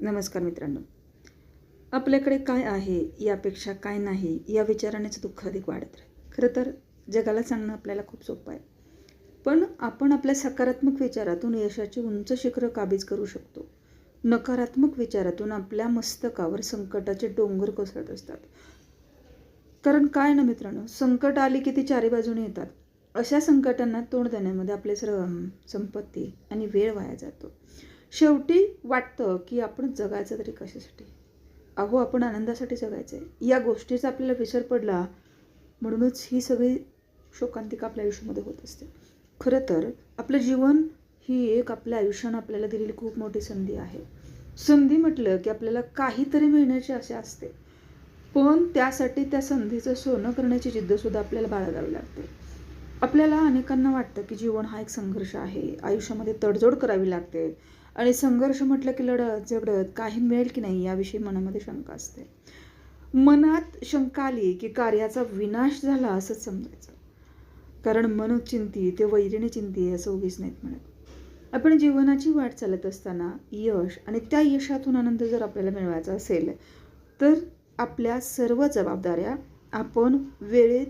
नमस्कार मित्रांनो. आपल्याकडे काय आहे यापेक्षा काय नाही या विचारानेच दुःख अधिक वाढत राहील. खरं तर जगाला सांगणं आपल्याला खूप सोपं आहे. पण आपण आपल्या सकारात्मक विचारातून यशाची उंच शिखरं काबीज करू शकतो. नकारात्मक विचारातून आपल्या मस्तकावर संकटाचे डोंगर कोसळत असतात. कारण काय ना मित्रांनो संकट आली की ती चारी बाजूने येतात. अशा संकटांना तोंड देण्यामध्ये आपले श्रम संपत्ती आणि वेळ वाया जातो. शेवटी वाटतं की आपण जगायचं तरी कशासाठी? अहो आपण आनंदासाठी जगायचं आहे या गोष्टीचा आपल्याला विसर पडला म्हणूनच ही सगळी शोकांतिका आपल्या आयुष्यामध्ये होत असते. खरं तर आपलं जीवन ही एक आपल्या आयुष्यानं आपल्याला दिलेली खूप मोठी संधी आहे. संधी म्हटलं की आपल्याला काहीतरी मिळण्याची आशा असते. पण त्यासाठी त्या संधीचं सोनं करण्याची जिद्दसुद्धा आपल्याला बाळगावी लागते. आपल्याला अनेकांना वाटतं की जीवन हा एक संघर्ष आहे. आयुष्यामध्ये तडजोड करावी लागते. आणि संघर्ष म्हटलं की लढत झगडत काही मिळेल की नाही याविषयी मनामध्ये शंका असते. मनात शंका आली की कार्याचा विनाश झाला असंच समजायचं. कारण मन चिंती ते वैरिणी चिंती असं उगीच नाहीत म्हणत. आपण जीवनाची वाट चालत असताना यश आणि त्या यशातून आनंद जर आपल्याला मिळवायचा असेल तर आपल्या सर्व जबाबदाऱ्या आपण वेळेत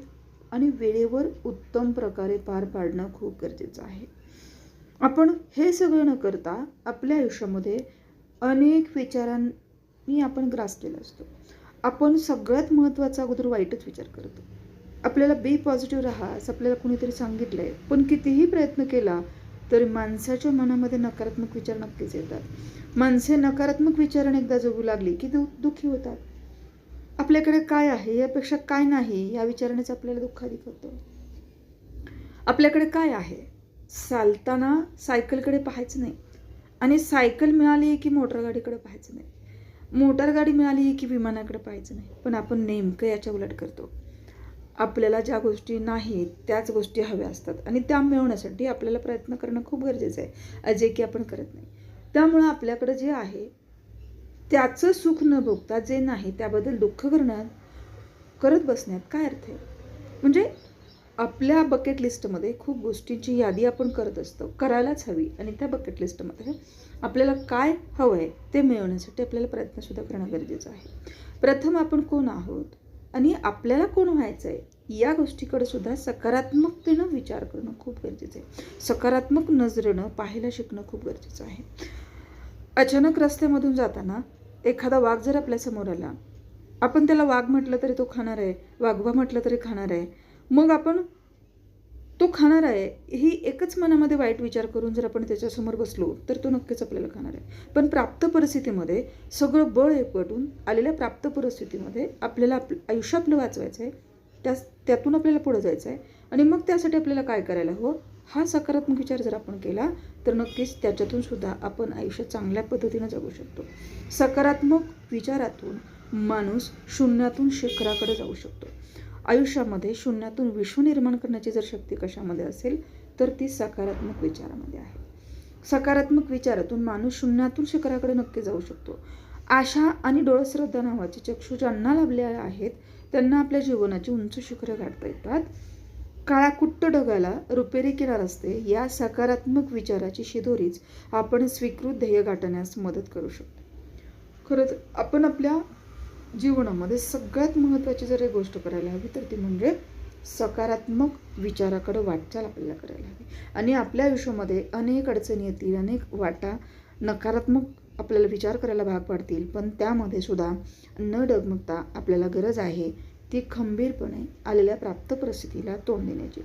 आणि वेळेवर उत्तम प्रकारे पार पाडणं खूप गरजेचं आहे. आपण हे सगळं न करता आपल्या आयुष्यामध्ये अनेक विचारांनी आपण ग्रासलेला असतो. आपण सगळ्यात महत्त्वाचा अगोदर वाईटच विचार करतो. आपल्याला बी पॉझिटिव्ह राहा असं आपल्याला कुणीतरी सांगितलं आहे पण कितीही प्रयत्न केला तरी माणसाच्या मनामध्ये नकारात्मक विचार नक्कीच येतात. माणसे नकारात्मक विचाराने एकदा जगू लागली की दु दुःखी होतात. आपल्याकडे काय आहे यापेक्षा काय नाही या विचारानेच आपल्याला दुःखाधिक होतं. आपल्याकडे काय आहे चालताना सायकलकडे पाहायचं नाही. आणि सायकल मिळाली की मोटर गाडीकडे पाहायचं नाही. मोटरगाडी मिळाली की विमानाकडे पाहायचं नाही. पण आपण नेमकं याच्या उलट करतो. आपल्याला ज्या गोष्टी नाहीत त्याच गोष्टी हव्या असतात. आणि त्या मिळवण्यासाठी आपल्याला प्रयत्न करणं खूप गरजेचं आहे. जे की आपण करत नाही. त्यामुळं आपल्याकडं जे आहे त्याचं सुख न भोगता जे नाही त्याबद्दल दुःख करण्यात करत बसण्यात काय अर्थ आहे? म्हणजे आपल्या बकेट लिस्टमध्ये खूप गोष्टींची यादी आपण करत असतो. करायलाच हवी. आणि त्या बकेट लिस्टमध्ये आपल्याला काय हवं आहे ते मिळवण्यासाठी आपल्याला प्रयत्नसुद्धा करणं गरजेचं आहे. प्रथम आपण कोण आहोत? आणि आपल्याला कोण व्हायचं आहे या गोष्टीकडे सुद्धा सकारात्मकतेनं विचार करणं खूप गरजेचं आहे. सकारात्मक नजरेनं पाहायला शिकणं खूप गरजेचं आहे. अचानक रस्त्यामधून जाताना एखादा वाघ जर आपल्यासमोर आला आपण त्याला वाघ म्हटलं तरी तो खाणार आहे. वाघवा म्हटलं तरी खाणार आहे. मग आपण तो खाणार आहे ही एकच मनामध्ये वाईट विचार करून जर आपण त्याच्यासमोर बसलो तर तो नक्कीच आपल्याला खाणार आहे. पण प्राप्त परिस्थितीमध्ये सगळं बळ एकवटून आलेल्या प्राप्त परिस्थितीमध्ये आपल्याला आप आयुष्य आपलं वाचवायचं आहे त्या त्यातून आपल्याला पुढं जायचं आहे. आणि मग त्यासाठी आपल्याला काय करायला हवं? हा सकारात्मक विचार जर आपण केला तर नक्कीच त्याच्यातून सुद्धा आपण आयुष्य चांगल्या पद्धतीनं जगू शकतो. सकारात्मक विचारातून माणूस शून्यातून शिखराकडे जाऊ शकतो. आयुष्यामध्ये शून्यातून विश्व निर्माण करण्याची जर शक्ती कशामध्ये असेल तर ती सकारात्मक विचारामध्ये आहे. सकारात्मक विचारातून माणूस शून्यातून शिखराकडे नक्की जाऊ शकतो. आशा आणि डोळश्रद्धा नावाचे चक्षू ज्यांना लाभले आहेत त्यांना आपल्या जीवनाची उंच शिखरं गाठता येतात. काळाकुट्ट ढगाला रुपेरी किनार असते या सकारात्मक विचाराची शिदोरीच आपण स्वीकृत ध्येय गाठण्यास मदत करू शकतो. खरंच आपण आपल्या जीवनामध्ये सगळ्यात महत्त्वाची जर एक गोष्ट करायला हवी तर ती म्हणजे सकारात्मक विचाराकडे वाटचाल आपल्याला करायला हवी. आणि आपल्या आयुष्यामध्ये अनेक अडचणी येतील अनेक वाटा नकारात्मक आपल्याला विचार करायला भाग पाडतील पण त्यामध्ये सुद्धा न डगमगता आपल्याला गरज आहे ती खंबीरपणे आलेल्या प्राप्त परिस्थितीला तोंड देण्याची.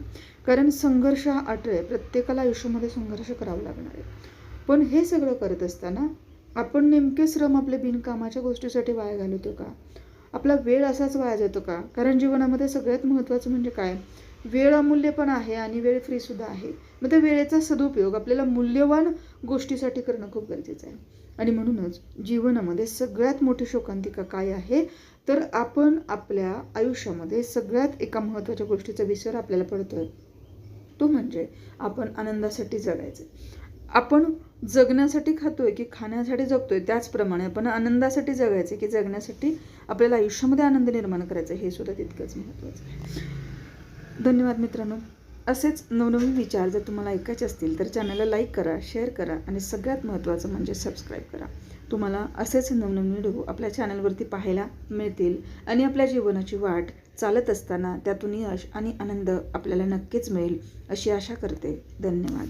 कारण संघर्ष हा अट आहे. प्रत्येकाला आयुष्यामध्ये संघर्ष करावा लागणार आहे. पण हे सगळं करत असताना आपण नेमके श्रम आपले बिनकामाच्या गोष्टीसाठी वाया घालवतो का? आपला वेळ असाच वाया जातो का? कारण जीवनामध्ये सगळ्यात महत्त्वाचं म्हणजे काय? वेळ अमूल्य पण आहे आणि वेळ फ्रीसुद्धा आहे. मग त्या वेळेचा सदुपयोग आपल्याला मूल्यवान गोष्टीसाठी करणं खूप गरजेचं आहे. आणि म्हणूनच जीवनामध्ये सगळ्यात मोठी शोकांतिका काय आहे? तर आपण आपल्या आयुष्यामध्ये सगळ्यात एका महत्त्वाच्या गोष्टीचा विसर आपल्याला पडतो आहे तो म्हणजे आपण आनंदासाठी जगायचं. आपण जगण्यासाठी खातोय की खाण्यासाठी जगतोय त्याचप्रमाणे आपण आनंदासाठी जगायचं की जगण्यासाठी आपल्याला आयुष्यामध्ये आनंद निर्माण करायचा हे सुद्धा तितकंच महत्त्वाचं आहे. धन्यवाद मित्रांनो. असेच नवनवीन विचार जर तुम्हाला ऐकायचे असतील तर चॅनलला लाईक करा शेअर करा आणि सगळ्यात महत्त्वाचं म्हणजे सबस्क्राईब करा. तुम्हाला असेच नवनवीन व्हिडिओ आपल्या चॅनलवरती पाहायला मिळतील आणि आपल्या जीवनाची वाट चालत असताना त्यातून यश आणि आनंद आपल्याला नक्कीच मिळेल अशी आशा करते. धन्यवाद.